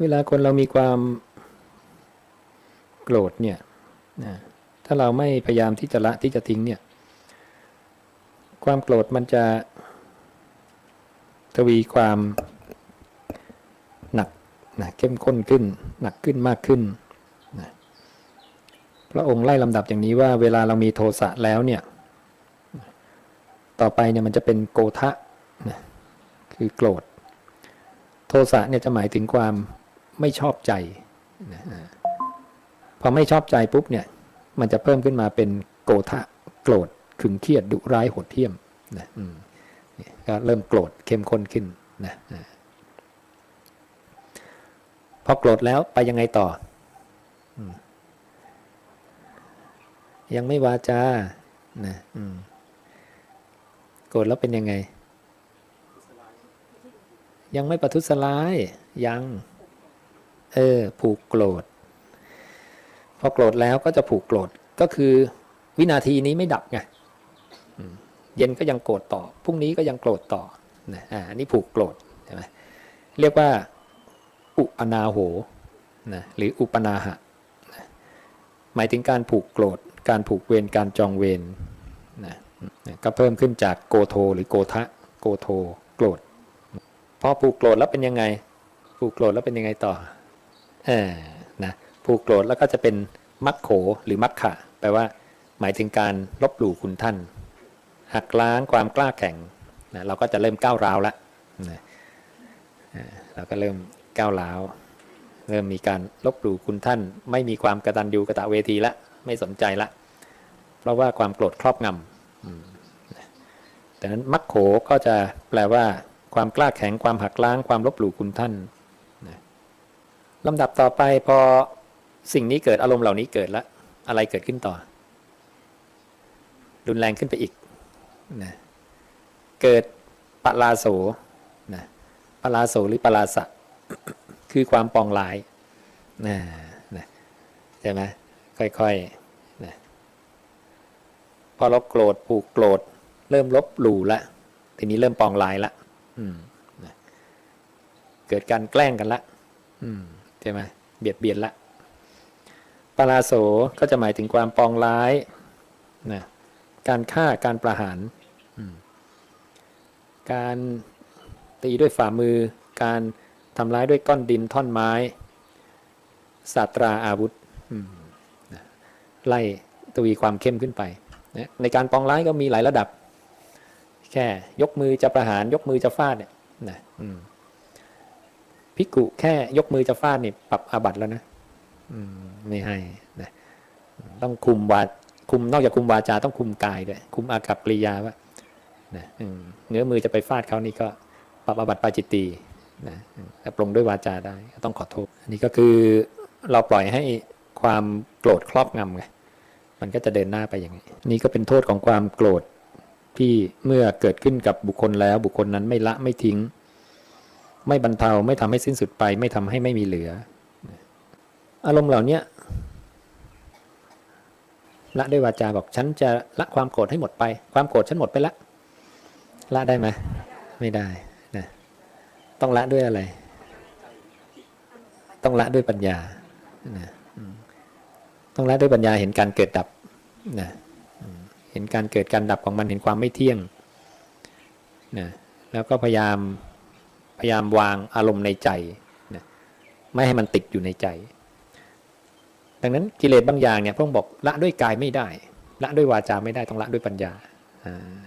เวลาคนเรามีความโกรธเนี่ยนะถ้าเราไม่พยายามที่จะละที่จะทิ้งเนี่ย ความโกรธมันจะทวีความหนักนะเข้มข้นขึ้น หนักขึ้นมากขึ้นนะพระองค์ไล่ลำดับอย่างนี้ว่า เวลาเรามีโทสะแล้วเนี่ย ต่อไปเนี่ยมันจะเป็นโกทะนะคือโกรธ โทสะเนี่ยจะหมายถึงความ ไม่ชอบใจนะพอไม่ชอบใจปุ๊บเนี่ยมันจะเพิ่มขึ้นมาเป็นโกทะโกรธขึงเครียดดุร้ายโหดเหี้ยมนะก็เริ่มโกรธเข้มข้นขึ้นนะพอโกรธแล้วไปยังไงต่อ ยังไม่วาจานะโกรธแล้วเป็นยังไง ยังไม่ประทุษร้ายยัง เออ ผูกโกรธ พอโกรธแล้วก็จะผูกโกรธ ก็คือวินาทีนี้ไม่ดับไงเย็นก็ยังโกรธต่อ พรุ่งนี้ก็ยังโกรธต่อนะอ่านนี้ผูกโกรธใช่ไหมเรียกว่า อุปนาโหนะหรืออุปนาหะ หมายถึงการผูกโกรธ การผูกเวร การจองเวรนะก็เพิ่มขึ้นจากโกโทหรือโกทะ โกโท โกรธ พอผูกโกรธแล้วเป็นยังไง ผูกโกรธแล้วเป็นยังไงต่อ เออนะผูกโกรธแล้วก็จะเป็นมัคโขหรือมัคขะ แปลว่า หมายถึงการลบหลู่คุณท่าน หักล้างความกล้าแข่งนะเราก็จะเริ่มก้าวร้าวละนะเราก็เริ่มก้าวร้าวเริ่มมีการลบหลู่คุณท่าน ไม่มีความกระตันยูกระตะเวทีละไม่สนใจละ เพราะว่าความโกรธครอบงำอืมนะแต่นั้นมัคโขก็จะแปลว่า ความกล้าแข็งความหักล้างความลบหลู่คุณท่าน ลำดับต่อไปพอสิ่งนี้เกิดอารมณ์เหล่านี้เกิดแล้วอะไรเกิดขึ้นต่อ รุนแรงขึ้นไปอีกนะเกิดปลาโสนะปลาโสหรือปลาสะ คือความปองลายนะนะใช่ไหมค่อยๆนะพอเราโกรธผูกโกรธ เริ่มลบหลู่ละ ทีนี้เริ่มปองลายละอืมนะเกิดการแกล้งกันละอืม ใช่ไหมเบียดเบียนละปาราโสก็จะหมายถึงความปองร้ายนะการฆ่าการประหาร การตีด้วยฝ่ามือ การทำร้ายด้วยก้อนดินท่อนไม้สาตราอาวุธไล่ตวีความเข้มขึ้นไปนะในการปองร้ายก็มีหลายระดับ แค่ยกมือจะประหารยกมือจะฟาดเนี่ยนะ พิกุแค่ยกมือจะฟาดนี่ปรับอาบัติแล้วนะอมไม่ให้นะต้องคุมวาคุมนอกจากคุมวาจาต้องคุมกายด้วยคุมอากับปริยาว่านะเนื้อมือจะไปฟาดเขานี่ก็ปรับอาบัติปาจิตตีนะแต่ปรงด้วยวาจาได้ต้องขอโทษอันนี้ก็คือเราปล่อยให้ความโกรธครอบงำไงมันก็จะเดินหน้าไปอย่างนี้นี่ก็เป็นโทษของความโกรธที่เมื่อเกิดขึ้นกับบุคคลแล้วบุคคลนั้นไม่ละไม่ทิ้ง ไม่บรรเทาไม่ทำให้สิ้นสุดไป ไม่ทำให้ไม่มีเหลือ อารมณ์เหล่านี้ละด้วยวาจาบอกฉันจะละความโกรธให้หมดไป ความโกรธฉันหมดไปละ ละได้ไหมไม่ได้นะต้องละด้วยอะไร ต้องละด้วยปัญญานะต้องละด้วยปัญญาเห็นการเกิดดับนะเห็นการเกิดการดับของมันเห็นความไม่เที่ยงนะแล้วก็พยายาม พยายามวางอารมณ์ในใจนะไม่ให้มันติดอยู่ในใจ ดังนั้นกิเลสบางอย่างเนี่ยพระองค์บอกละด้วยกายไม่ได้ ละด้วยวาจาไม่ได้ต้องละด้วยปัญญาอ่า